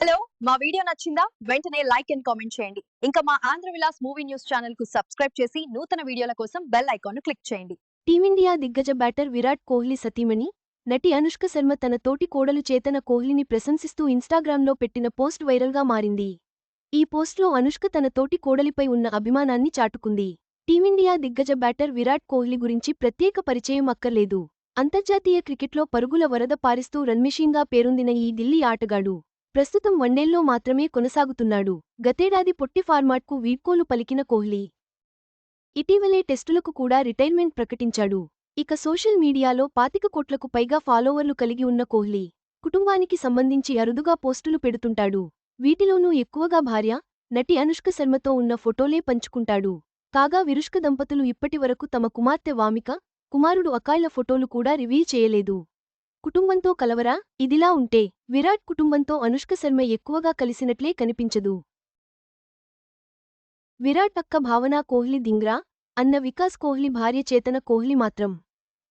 Hello మా video నచ్చిందా? వెంటనే లైక్ అండ్ కామెంట్ చేయండి. ఇంకా మా ఆంధ్ర విలాస్ మూవీ న్యూస్ ఛానల్కు సబ్స్క్రైబ్ చేసి నూతన వీడియోల కోసం బెల్ ఐకాన్ క్లిక్ చేయండి. టీమిండియా దిగ్గజ బ్యాటర్ విరాట్ కోహ్లీ సతీమణి నటి అనుష్క శర్మ తన తోటి కోడలు చేతన కోహ్లీని ప్రశంసిస్తూ ఇన్స్టాగ్రామ్లో పెట్టిన పోస్ట్ వైరల్గా మారింది. ఈ పోస్ట్లో అనుష్క తన తోటి కోడలిపై ఉన్న అభిమానాన్ని చాటుకుంది. టీమిండియా దిగ్గజ బ్యాటర్ విరాట్ కోహ్లీ గురించి ప్రత్యేక పరిచయం అక్కర్లేదు. అంతర్జాతీయ క్రికెట్లో పరుగుల వరద పారిస్తూ రన్మిషింగా పేరొందిన ఈ ఢిల్లీ ఆటగాడు ప్రస్తుతం వన్డేల్లో మాత్రమే కొనసాగుతున్నాడు. గతేడాది పొట్టి ఫార్మాట్కు వీడ్కోలు పలికిన కోహ్లీ ఇటీవలే టెస్టులకు కూడా రిటైర్మెంట్ ప్రకటించాడు. ఇక సోషల్ మీడియాలో పాతిక కోట్లకు పైగా ఫాలోవర్లు కలిగి ఉన్న కోహ్లీ కుటుంబానికి సంబంధించి అరుదుగా పోస్టులు పెడుతుంటాడు. వీటిలోనూ ఎక్కువగా భార్య నటి అనుష్క శర్మతో ఉన్న ఫోటోలే పంచుకుంటాడు. కాగా విరుష్క దంపతులు ఇప్పటివరకు తమ కుమార్తె వామిక కుమారుడు అకాయ్ల ఫోటోలు కూడా రివీల్ చేయలేదు. కుటుంబంతో కలవరా? ఇదిలా ఉంటే విరాట్ కుటుంబంతో అనుష్క శర్మ ఎక్కువగా కలిసినట్లే కనిపించదు. విరాట్ అక్క భావనా కోహ్లీ దింగ్రా? అన్న వికాస్ కోహ్లీ భార్య చేతన కోహ్లీ మాత్రం.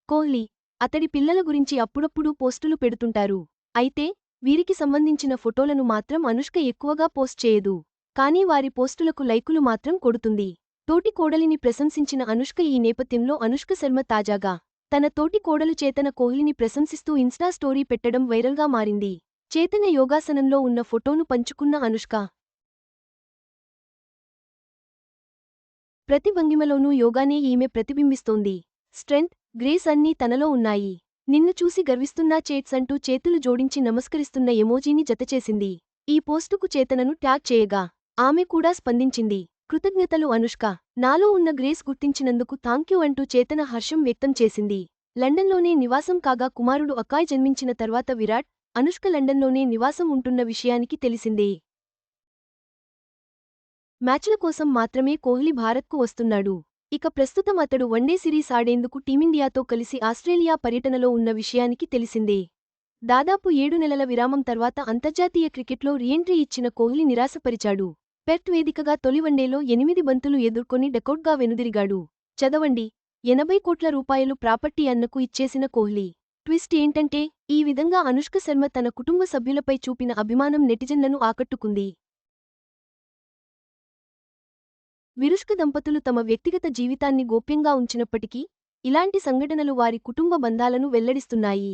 కోహ్లీ అతడి పిల్లల గురించి అప్పుడప్పుడూ పోస్టులు పెడుతుంటారు. అయితే వీరికి సంబంధించిన ఫోటోలను మాత్రం అనుష్క ఎక్కువగా పోస్ట్ చేయదు. కానీ వారి పోస్టులకు లైకులు మాత్రం కొడుతుంది. తోటి కోడలిని ప్రశంసించిన అనుష్క ఈ నేపథ్యంలో అనుష్క శర్మ తాజాగా తన తోటి కోడలు చేతన కోహ్లీని ప్రశంసిస్తూ ఇన్స్టా స్టోరీ పెట్టడం వైరల్గా మారింది. చేతన యోగాసనంలో ఉన్న ఫోటోను పంచుకున్న అనుష్క. ప్రతి భంగిమలోనూ యోగానే ఈమె ప్రతిబింబిస్తోంది. స్ట్రెంత్ గ్రేస్ అన్నీ తనలో ఉన్నాయి. నిన్ను చూసి గర్విస్తున్నా చేట్స్ అంటూ చేతులు జోడించి నమస్కరిస్తున్న ఎమోజీని జతచేసింది. ఈ పోస్టుకు చేతనను ట్యాగ్ చేయగా ఆమె కూడా స్పందించింది. కృతజ్ఞతలు అనుష్క. నాలో ఉన్న గ్రేస్ గుర్తించినందుకు థాంక్యూ అంటూ చేతన హర్షం వ్యక్తం చేసింది. లండన్లోనే నివాసం కాగా కుమారుడు అకాయ్ జన్మించిన తర్వాత విరాట్ అనుష్క లండన్లోనే నివాసం ఉంటున్న విషయానికి తెలిసిందే. మ్యాచ్ల కోసం మాత్రమే కోహ్లీ భారత్కు వస్తున్నాడు. ఇక ప్రస్తుతం అతడు వన్డే సిరీస్ ఆడేందుకు టీమిండియాతో కలిసి ఆస్ట్రేలియా పర్యటనలో ఉన్న విషయానికి తెలిసిందే. దాదాపు ఏడు నెలల విరామం తర్వాత అంతర్జాతీయ క్రికెట్లో రీఎంట్రీ ఇచ్చిన కోహ్లీ నిరాశపరిచాడు. పెర్ట్ వేదికగా తొలి వన్డేలో ఎనిమిది బంతులు ఎదుర్కొని డెకౌట్గా వెనుదిరిగాడు. చదవండి. ఎనభై కోట్ల రూపాయలు ప్రాపర్టీ అన్నకు ఇచ్చేసిన కోహ్లీ. ట్విస్ట్ ఏంటంటే ఈ విధంగా అనుష్క శర్మ తన కుటుంబ సభ్యులపై చూపిన అభిమానం నెటిజన్లను ఆకట్టుకుంది. విరుష్క దంపతులు తమ వ్యక్తిగత జీవితాన్ని గోప్యంగా ఉంచినప్పటికీ ఇలాంటి సంఘటనలు వారి కుటుంబ బంధాలను వెల్లడిస్తున్నాయి.